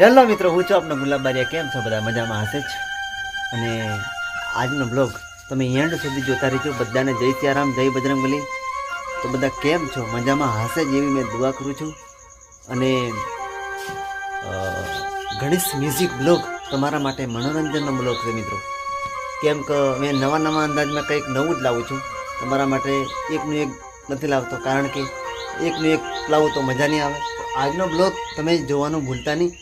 Hello મિત્રો, હું છું આપનો ગુલાબબારિયા કેમ છો બધા? મજામાં હશે જ? અને આજનો બ્લોગ તમે એન્ડ સુધી જોતા રહેજો. બધાને જય સિયારામ જય બજરંગબલી. તો બધા કેમ છો? મજામાં હશે જ એવી મેં દુઆ કરું છું. અને ગણેશ મ્યુઝિક બ્લોગ તમારા માટે મનોરંજનનો બ્લોગ છે મિત્રો. કેમ કે મેં નવા નવા અંદાજમાં કંઈક નવું જ લાવું છું. તમારા માટે એકનું એક નથી લાવતો, કારણ કે એકનું એક લાવું તો મજા નહીં આવે. આજનો બ્લોગ તમે જોવાનું ભૂલતા નહીં.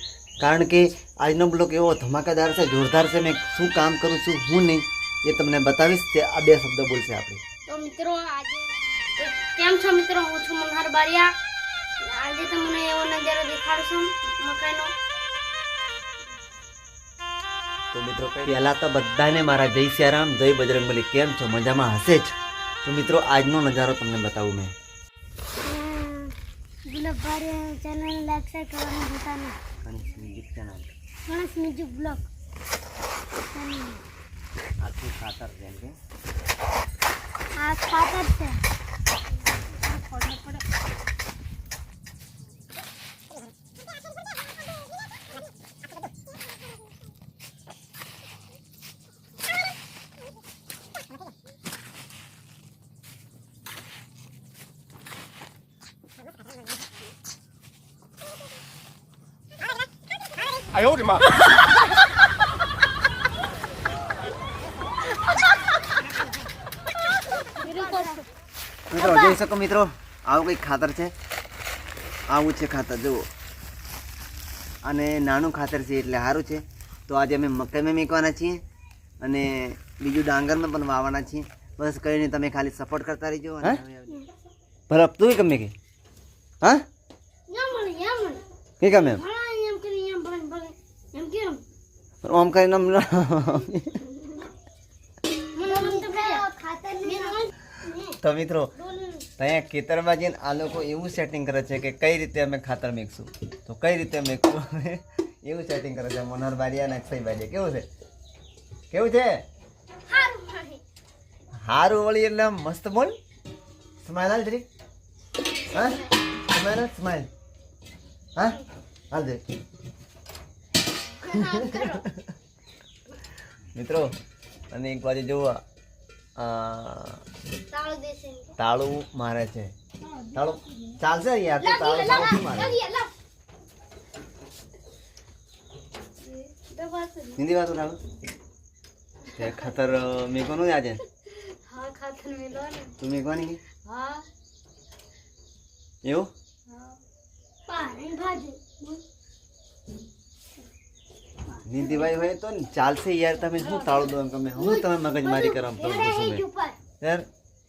કારણ કે આજનો બ્લોક એવો ધમાકાદાર છે જોરદાર છે મેં શું કામ કરું છું હું નહીં એ તમને બતાવીશ તે આ બે શબ્દ બોલશે આપણે. તો મિત્રો આજે કેમ છો મિત્રો? હું છું મનહર બારિયા. આજે તમને એવો નજારો દેખાડશું મકાઈનો. તો મિત્રો પહેલાં તો બધાને મારા જય સિયારામ જય બજરંગબલી કેમ છો? મજામાં હશે જ? તો મિત્રો આજનો નજારો તમને બતાવું મેં. Gulab Bariya channel like share કરવાનું ભૂલતા નહીં. Ganesh music channel Ganesh music blog આખું ખાતર જેમ કે? આ ખાતર છે. મિત્રો જોઈ શકો મિત્રો આવું કંઈક ખાતર છે. આવું છે ખાતર જુઓ. અને નાનું ખાતર છે એટલે સારું છે. તો આજે અમે મકાઈમાં મેકવાના છીએ અને બીજું ડાંગરમાં પણ વાવવાના છીએ. બસ કરીને તમે ખાલી સપોર્ટ કરતા રહીજો બરાબર તું ગમે કે હા? કે ગમે એમ ભલા એમ કરી એમ ભલે ભલે એમ કેમ કરીને આમ મને મન તો મિત્રો, અહીંયા ખેતરમાં જઈને આ લોકો એવું સેટિંગ કરે છે કે કઈ રીતે અમે ખાતર મેકશું. તો કઈ રીતે મેકશું? એવું સેટિંગ કરે છે મનોહર બારિયા અને અક્ષય કેવું છે? કેવું છે? હારું વળી એટલે મસ્ત બોલ. સ્માઇલ હાલ જરી. હા? સ્માઇલ હાલ સ્માઈલ હા? હાલ દે મિત્રો અને એક બાજુ જુઓ તાળો તાળું મારે છે. તાળું ચાલશે યાર તો તાળું સારું મારે. હિન્દી વાત તાળું તે ખાતર મેકવાનું આજે? હા ખાતર તું મેકવાની કે હા. એવું? પાણી ભાજી. નિધિભાઈ હોય તો ને ચાલશે યાર તમે શું તાળું દો તમે? હું તમે મગજ મારી કરો યાર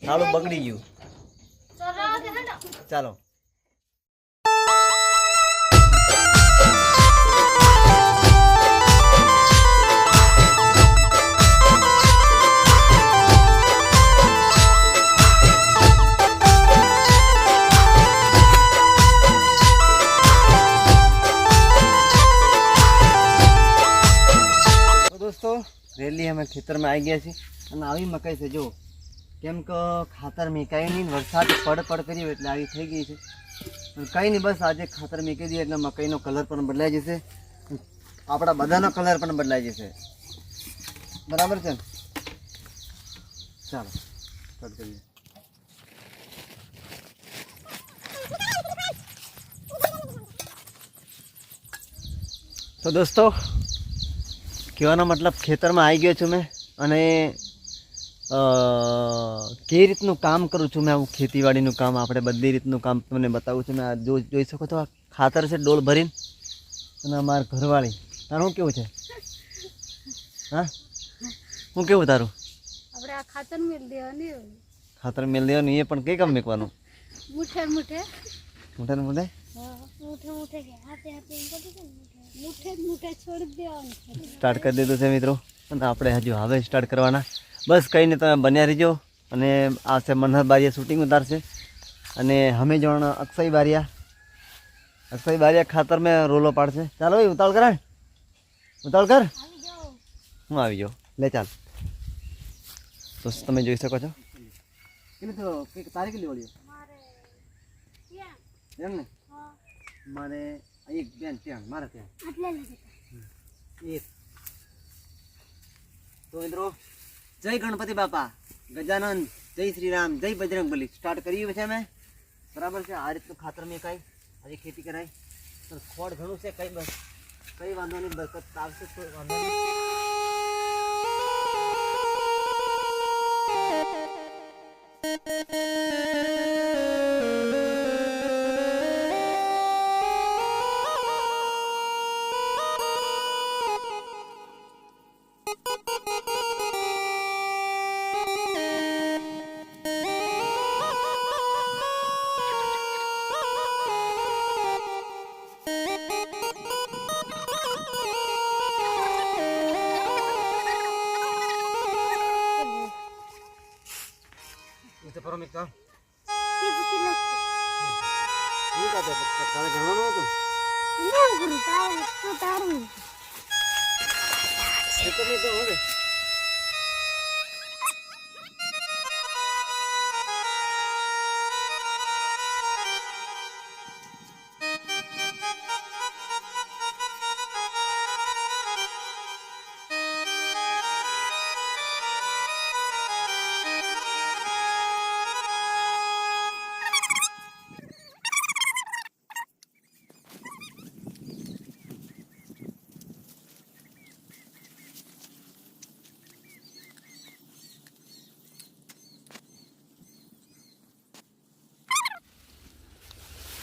તાળું બગડી ગયું. ચલો. રેલી અમે ખેતરમાં આવી ગયા છીએ. અને આવી મકાઈ છે જો કેમ કે ખાતર મેકાય નહીં, વરસાદ પડ પડ કર્યો એટલે આવી થઈ ગઈ છે. કંઈ નહીં, બસ આજે ખાતર મેકી દઈએ એટલે મકાઈનો કલર પણ બદલાઈ જશે. આપણા બધાનો કલર પણ બદલાઈ જશે. બરાબર છે ચાલો સ્ટાર્ટ કરીએ. તો દોસ્તો કહેવાનો મતલબ ખેતરમાં આવી ગયો છું મેં અને કઈ રીતનું કામ કરું છું મેં આવું ખેતીવાડીનું કામ આપણે બધી રીતનું કામ તમને બતાવું છું. મેં આ જો જોઈ શકો છો આ ખાતર છે ડોલ ભરીને અને અમારા ઘરવાળી. તારું કેવું છે? હા? હું કેવું તારું? આપણે આ ખાતર મેલ દેવાની ખાતર દેવાનું એ પણ કઈ કામ મેકવાનું? મુઠે મુઠે મુઠે મુઠે મુઠે મુઠે હાથે હાથે સ્ટાર્ટ કરી દીધું છે મિત્રો. અને આપણે હજુ હવે સ્ટાર્ટ કરવાના. બસ કંઈ નહીં તમે બન્યા રહીજો. અને આ છે મનહર બારિયા શૂટિંગ ઉતારશે. અને અમે જણ અક્ષય બારિયા. અક્ષય બારિયા ખાતર મેં રોલો પાડશે. ચાલો ભાઈ ઉતાવળ કરાય. ઉતાવળ કર. હું આવી જાઉં. લે ચાલ. તો તમે જોઈ શકો છો? તારીખ લેવડી મારે એમ ને? મારે એક બેન ત્યાં મારા ત્યાં. આટલે એક. તો મિત્રો જય ગણપતિ બાપા ગજાનંદ જય શ્રી રામ જય બજરંગ બલી. સ્ટાર્ટ કર્યું છે અમે. બરાબર છે? આ રીતનું ખાતર મેં કાંઈ આજે ખેતી કરાય પણ ખોડ ઘણું છે કઈ બસ. કઈ વાંધો નહીં બરકત આવશે તો વાંધો નહીં. ઉસે પરો મિત્ર કિલો શું કાતો તારે ઘણવાનું હતું ના ગુરુ તારું તો તારું એ તો મેં તો હવે મેં તો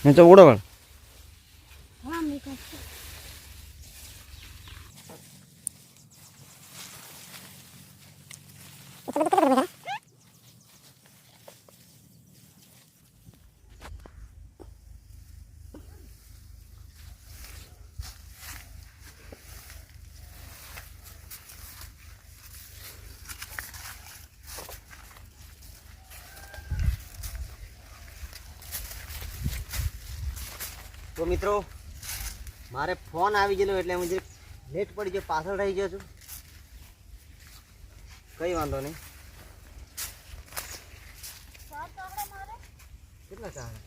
ઉડો વળ હા મેં કહ્યું તો મિત્રો મારે ફોન આવી ગયેલો એટલે હું જરીક લેટ પડી ગયો પાછળ રહી ગયો છું. કઈ વાંધો નહીં. કેટલા ચાલે?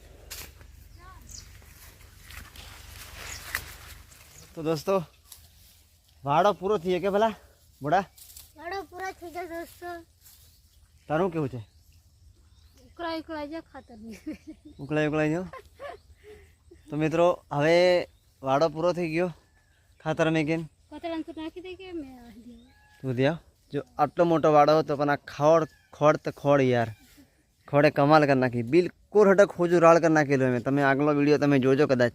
તો દોસ્તો વાડો પૂરો થઈ ગયો કે ભલા મોડા? વાડો પૂરા થઈ ગયો દોસ્તો. તારું કેવું છે? ઉકળાઈ ઉકળાઈ જે ખાતર ઉકળાઈ ઉકળાઈ ગયો તો મિત્રો હવે વાડો પૂરો થઈ ગયો. ખાતર મેકીને. દે દે તું દ્યા જો આટલો મોટો વાડો હતો પણ આ ખોડ ખોડ તો ખોડ યાર. ખોડે કમાલ કરી નાખી. બિલકુલ હટક ખોજું રાળ કરી નાખેલું મેં તમે આગલો વીડિયો તમે જોજો કદાચ.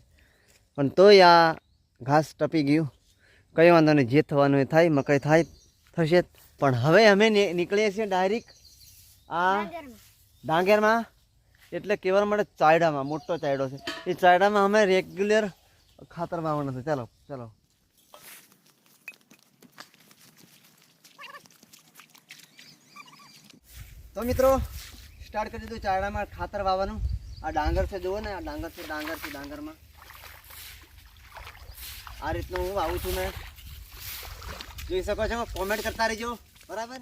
પણ તોય આ ઘાસ ટપી ગયું. કંઈ વાંધો નહીં જે થવાનું એ થાય મકાઈ થાય થશે પણ હવે અમે નીકળીએ છીએ ડાયરેક્ટ આ ડાંગેરમાં. એટલે કહેવા માટે ચાયડામાં, મોટો ચાયડો છે. એ ચાયડામાં અમે રેગ્યુલર ખાતર વાવવાનું છે. ચાલો ચાલો. તો મિત્રો સ્ટાર્ટ કરી દીધું ચાયડામાં ખાતર વાવવાનું. આ ડાંગર છે, જુઓ ને, આ ડાંગર છે ડાંગર છે, ડાંગરમાં. આ રીતનું હું વાવું છું મેં. જોઈ શકો છો કોમેન્ટ કરતા રહીજો. બરાબર?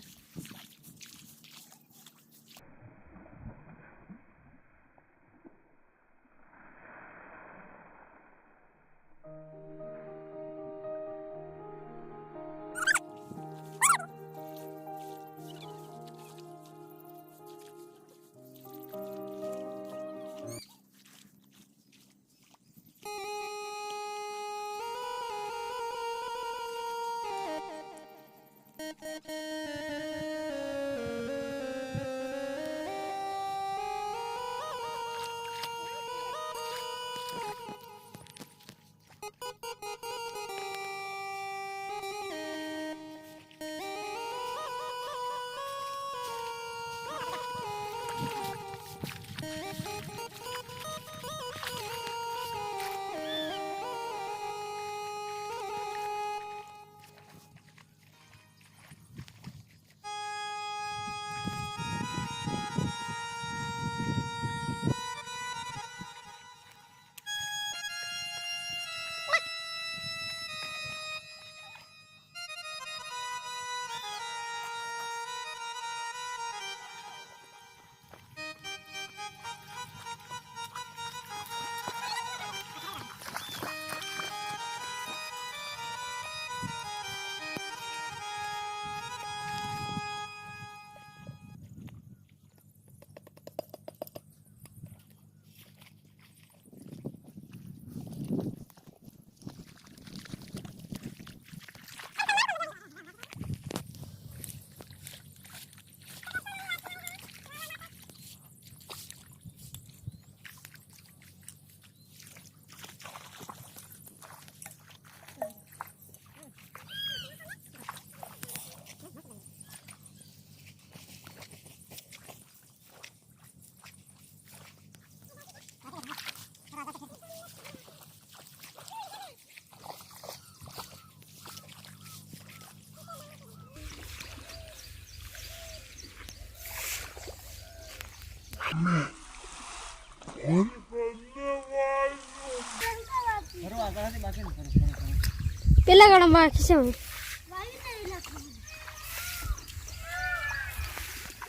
પેલા ગાડામાં છે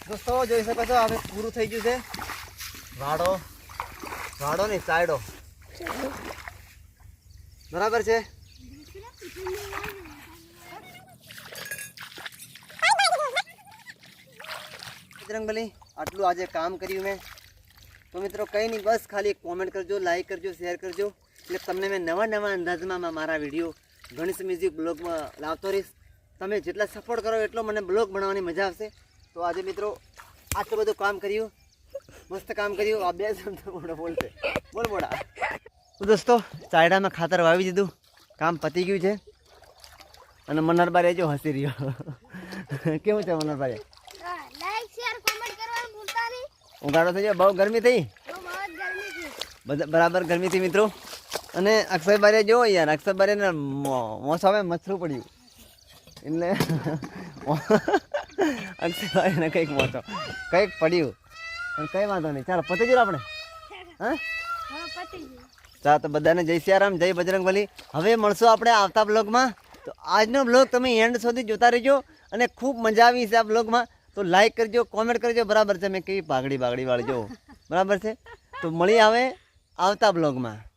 દોસ્તો, જોઈ શકો છો, હવે પૂરું થઈ ગયું છે. વાડો. વાડો ને સાયડો. બરાબર છે? બજરંગબલી આટલું આજે કામ કર્યું મેં. તો મિત્રો કંઈ નહીં, બસ ખાલી કોમેન્ટ કરજો લાઇક કરજો શેર કરજો. એટલે તમને મેં નવા નવા અંદાજમાં મારા વીડિયો ગણેશ મ્યુઝિક બ્લોગમાં લાવતો રહીશ. તમે જેટલા સપોર્ટ કરો એટલો મને બ્લોગ બનાવવાની મજા આવશે. તો આજે મિત્રો આટલું બધું કામ કર્યું. મસ્ત કામ કર્યું. આ બે શબ્દ બોલશે. બોલ મોડા તો દોસ્તો, ચાયડામાં ખાતર વાવી દીધું. કામ પતી ગયું છે. અને મનહરબારી જો હસી રહ્યો. કેવું છે મનહરબારી લાઈક શેર કોમેન્ટ કરવાનું ભૂલતા ઉગાડો થઈ ગયો બહુ ગરમી થઈ? બધા બરાબર ગરમી થી મિત્રો? અને અક્ષયભાઈ જો યાર અક્ષયભાઈ મોસામે મચ્છરું પડ્યું. એટલે અક્ષયભાઈ ને કંઈક મોસો કંઈક પડ્યું. પણ કંઈ વાંધો નહીં. ચાલો પતી ગયું આપણે. હા? ચાલો તો બધાને જય સિયારામ જય બજરંગબલી હવે મળશું આપણે આવતા બ્લોગમાં તો આજનો બ્લોગ તમે એન્ડ સુધી જોતા રહેજો અને ખૂબ મજા આવી છે આ બ્લોગમાં તો લાઈક કરજો કોમેન્ટ કરજો. બરાબર છે, મેં કેવી પાઘડી બાગડી વાળજો. બરાબર છે? તો મળી આવે આવતા બ્લોગમાં